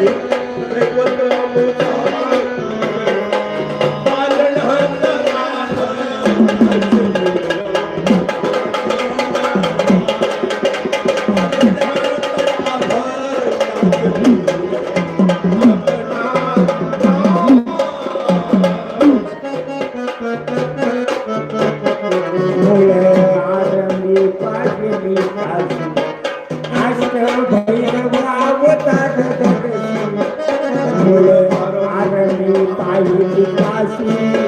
मुलं पाहिली काशी.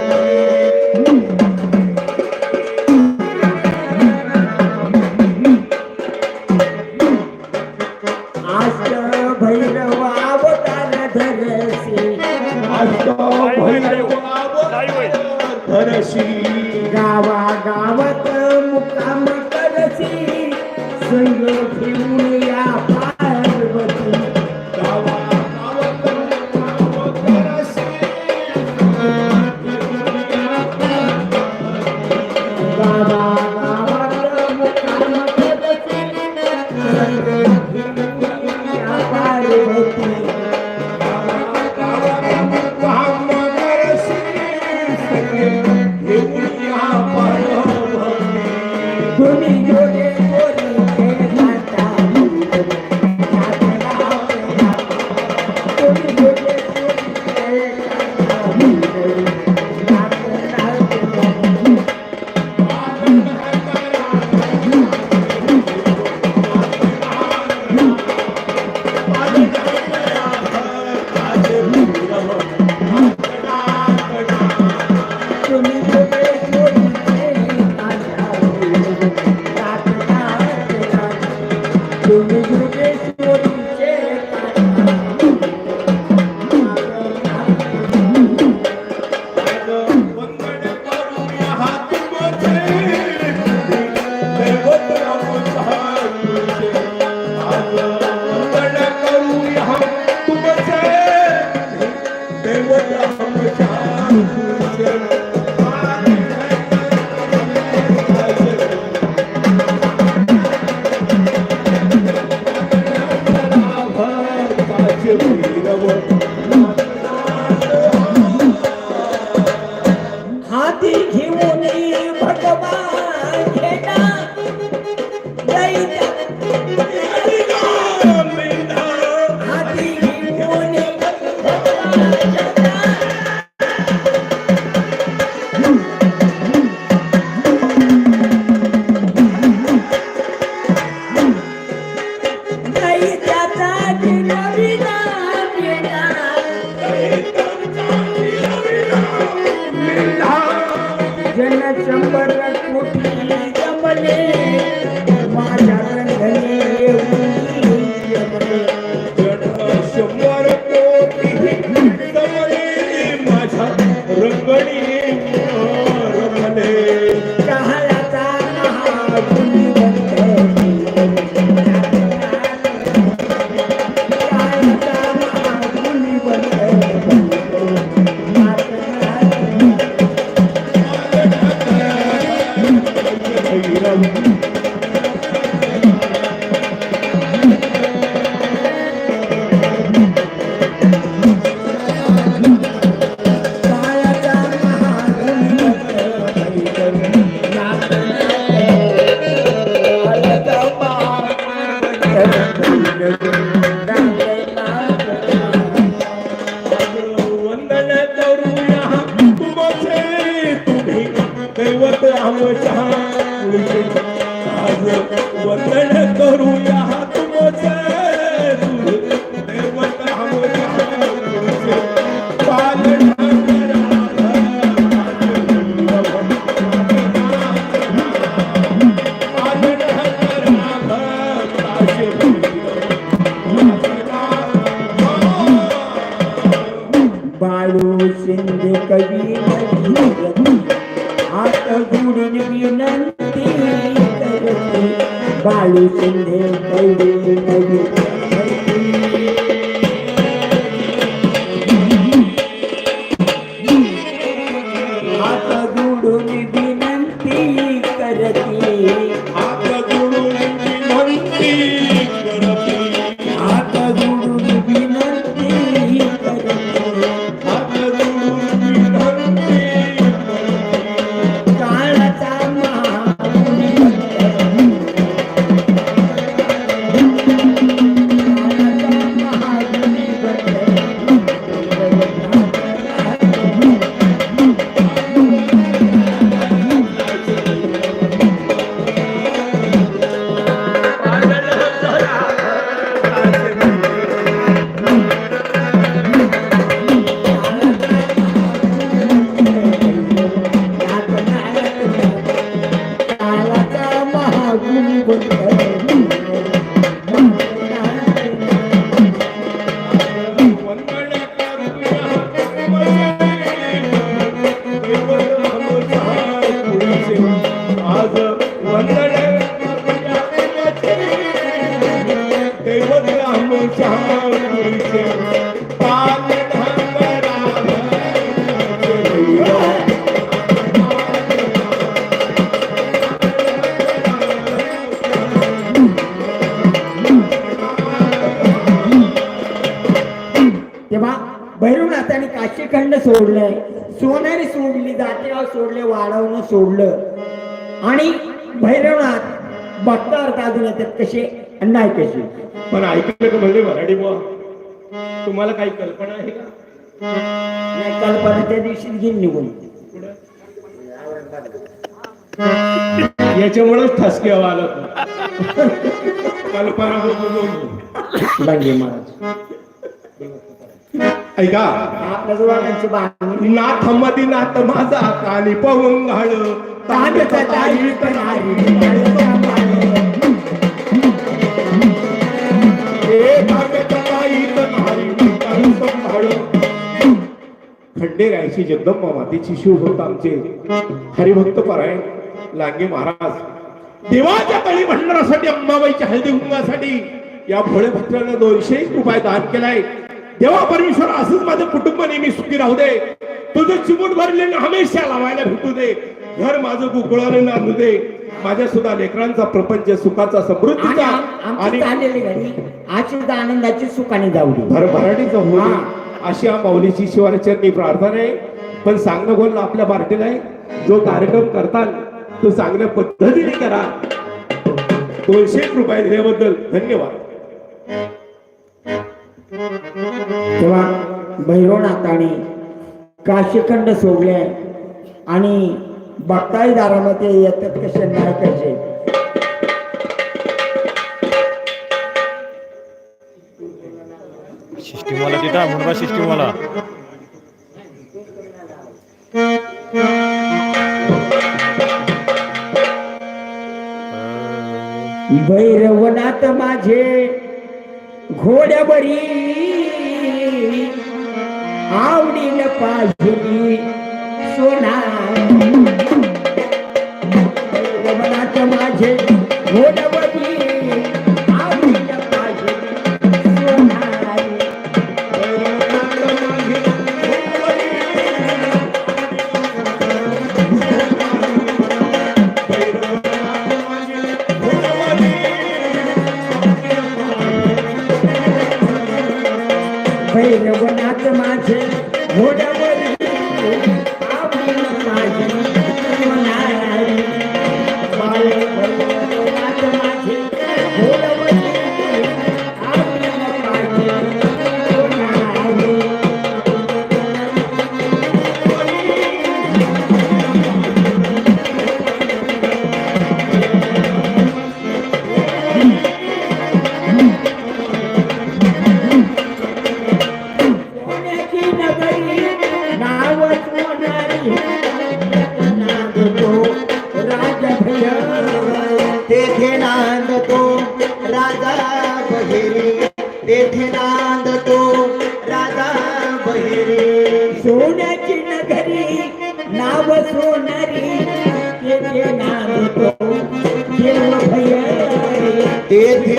आज वंदन करूया. तेव्हा भैरवनाथाने काशीखंड सोडलंय सोनेरी सोडली जातीवर सोडले वाढवणं सोडलं. आणि भैरवनाथ भक्तावर काजून येतात कसे? नाही कसे पण ऐकलं का म्हणजे मराठी बुवा. तुम्हाला काही कल्पना आहे का? नाही कल्पना त्या निघून. याच्यामुळेच ठसके आलं कल्पना लांगे महाराज. ऐका. नाथ मधी नाथ माझा काली पवून घाळ तारी खंडेरायची जगदंबा मातेची शिव होत आमचे. हरिभक्त परायण लांगे महाराज. देवाच्या तळी भंडारासाठी अंबाबाईच्या हळदी कुंकासाठी या भोळे भक्तांना दोनशे रुपये दान केलाय. देवा परमेश्वर असंच माझं कुटुंब नेहमी सुखी राहू दे. तुझं चिमूट भरलेलं हमेशा लावायला भेटू दे. घर माझं गुकुळाने नांदू दे. माझ्या सुद्धा लेकरांचा प्रपंच सुखाचा समृद्धीचा आणि आशीष आनंदाची सुखाने जाऊ दे. भरभराटीचा होऊ हा. दे. अशी या माऊलीची शिवारचरणी प्रार्थना आहे. पण सांगणं बोलणं आपल्या पार्टीला आहे? जो कार्यक्रम करताल तो चांगल्या पद्धतीने करा. दोनशे रुपये दिल्याबद्दल धन्यवाद. तेव्हा भैरवनाथाने काशीखंड सोडले आणि बघताय येतात कसे नाही कसे? सिस्टीमवाला तिथं म्हणून सिस्टीमवाला भैरवनाथ माझे घोड्यावरी आवडील पाहिजे सोना. भैरवनाथ माझे घोड्यावरी नाव सोनारी तेथे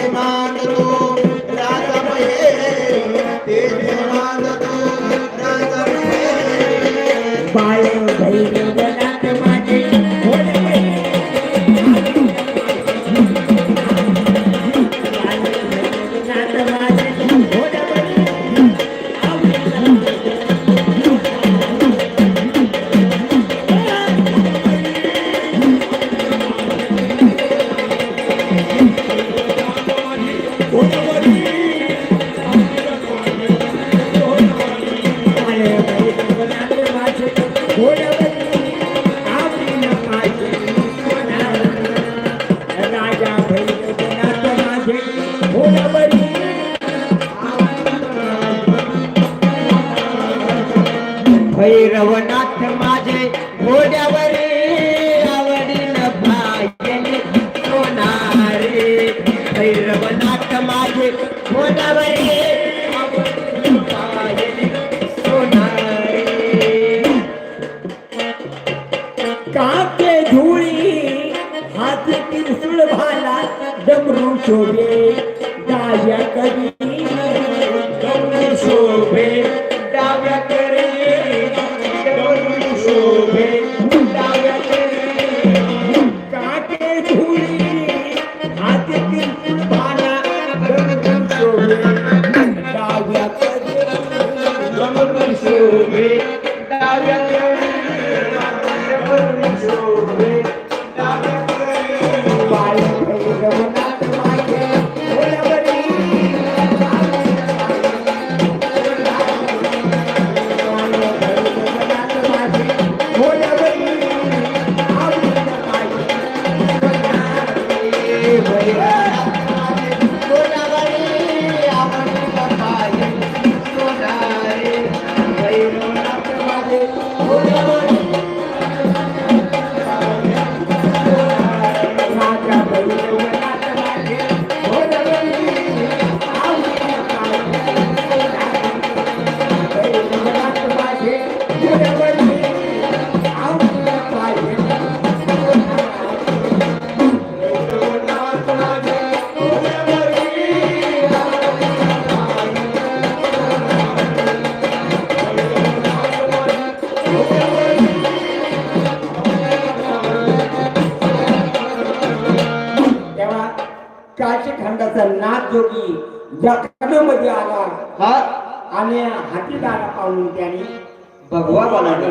धुळी हाती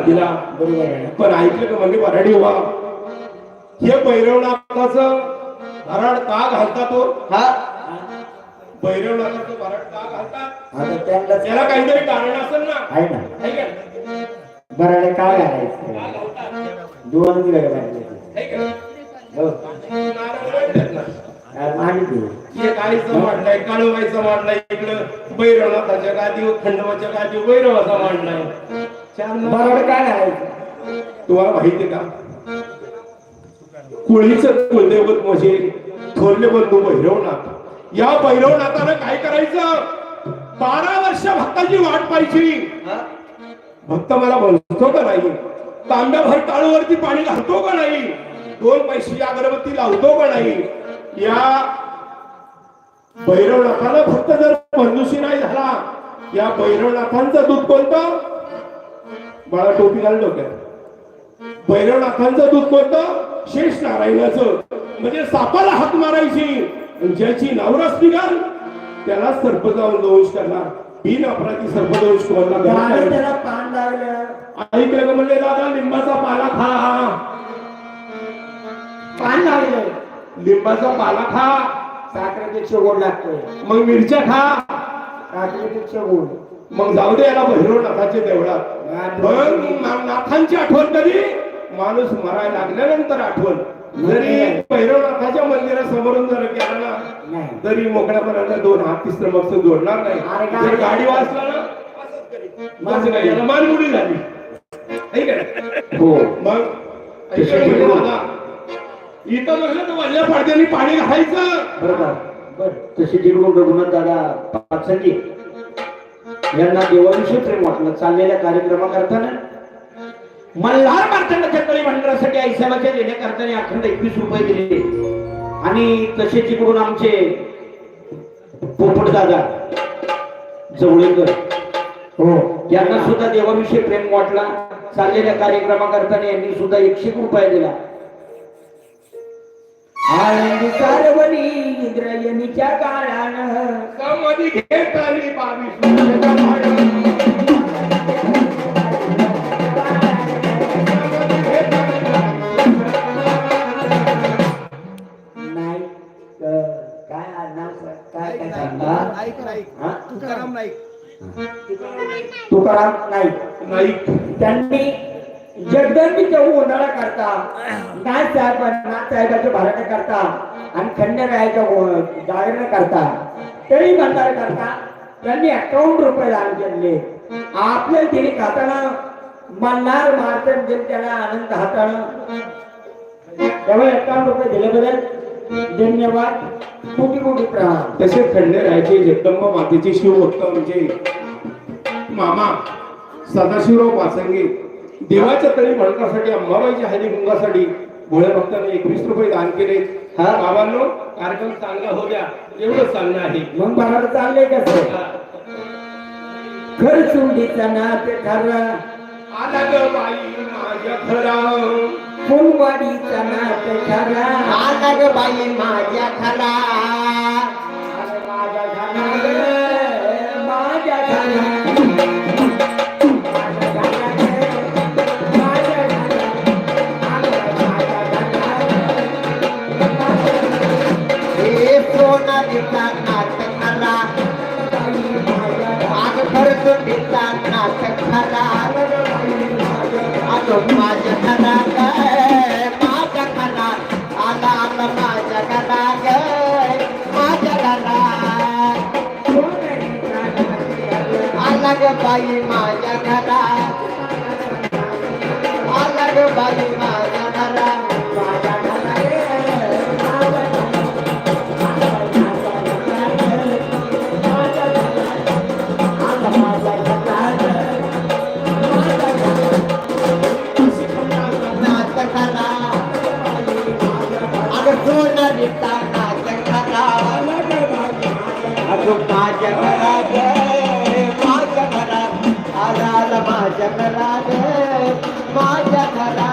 दिला बरोबर आहे? पण ऐकलं का म्हणजे वराडी व्हा हे भैरवनाथाचं भराड का घालता तो हा भैरवनाथाचं भराड का घालतात आता त्यांना त्याला काहीतरी कारण असेल ना आहे ना है का? बराडे काय का घालायचं? दोन घालायचे है का? हो नारळ वाढतात ना. आ, माहिती आहे. हे काळीचं मांडलाय काळूबाईचं मांडलाय इकडं भैरवनाथाच्या गादी खंडोबाच्या गादी भैरवाचा मांडलाय बराडे काय घालायचं तुम्हाला माहितीये का? कुळीचं कुलदैवत म्हणजे थोरले बंधू भैरवनाथ. या भैरवनाथानं काय करायचं? बारा वर्ष भक्ताची वाट पाहिजे भक्त मला म्हणतो का नाही? तांब्याभर टाळूवरती पाणी घालतो का नाही? दोन पैसे अगरबत्ती लावतो का नाही? या भैरवनाथाला फक्त जर मंजुषी नाही झाला या भैरवनाथांचं दूध कोणतं? बाळा टोपी घाल डोक्यात. भैरवनाथांचं दूध कोणतं? शेष नारायणाचं. म्हणजे सापाला हात मारायची. ज्याची नवरास निघाल त्याला सर्प जाऊन दोष करणार. बिन अपराधी देणार नाही. त्याला पान लागलं ऐकलं म्हणले दादा लिंबाचा पाला खा. पान लागलं लिंबाचा पाला खा. साखरेपेक्षा गोड लागतोय. मग मिरच्या खा. साखरेपेक्षा गोड. मग जाऊ दे याला भैरवनाथाचे देवळात. पण नाथांची आठवण कधी? माणूस मरायला लागल्यानंतर आठवण. जरी भैरवनाथाच्या मंदिरासमोरून जर गेला ना तरी मोकळ्यापणाला दोन हात तिसरं मग जोडणार नाही. गाडी- जर गाडी वाचला ना मानगुडी झाली. है का? हो. मग इथं म्हटलं तर वल्ल्या पडद्याने पाणी घालायचं. बरोबर बर. तसे जिरवून रघुनाथ दादा पाचंडी यांना देवाविषयी प्रेम वाटलं. चाललेल्या कार्यक्रमा करताना मल्हार मार्तंड चक्री मंडळासाठी आईसाहेबाच्या देण्याकरताना अखंड एकवीस रुपये दिले. आणि तसे जिकडून आमचे पोपट दादा जवळेकर हो. यांना सुद्धा देवाविषयी प्रेम वाटला. चाललेल्या कार्यक्रमा करताना यांनी सुद्धा एकशे एक रुपये दिला. आनंदी सारवली इंद्रायणीच्या काळानं. समाधी बावीस काय सांगा हा? तुकाराम नाईक. तुकाराम नाईक. नाही त्यांनी जगदंबीचा उन्हाळा करता नाथ साहेब नाथ साहेबाचे भराटे करता आणि खंडरायाच्या जागरण करता तरी भंडार करता? त्यांनी अकाउंट रुपये दान केले. आपल्या तिने खाताना मल्हार मारतन जे म्हणजे त्याला आनंद हातानं. त्यामुळे अकाउंट रुपये दिल्याबद्दल धन्यवाद. कोटी कोटी प्रणाम. तसे खंडरायाचे जगदंबा मातेचे शिवभक्त म्हणजे मामा सदाशिवराव पासंगे देवाच्या तळी म्हणण्यासाठी अंबाबाईच्या हरी गुंगासाठी भोळ्या भक्तांनी एकवीस रुपये दान केले. हा. बाबांनो कार्यक्रम चांगला हो द्या. एवढं सांगणं आहे. मग बाहेर चाललंय कसं खरचुंडीचा नाथ खरा आला ग बाई माझ्या घरा फुलवाडीचा नाथ खरा आला ग बाई माझ्या खरा माझ्या घरात माझ्या घरात आला माझ्या घरात. माझ्या घरात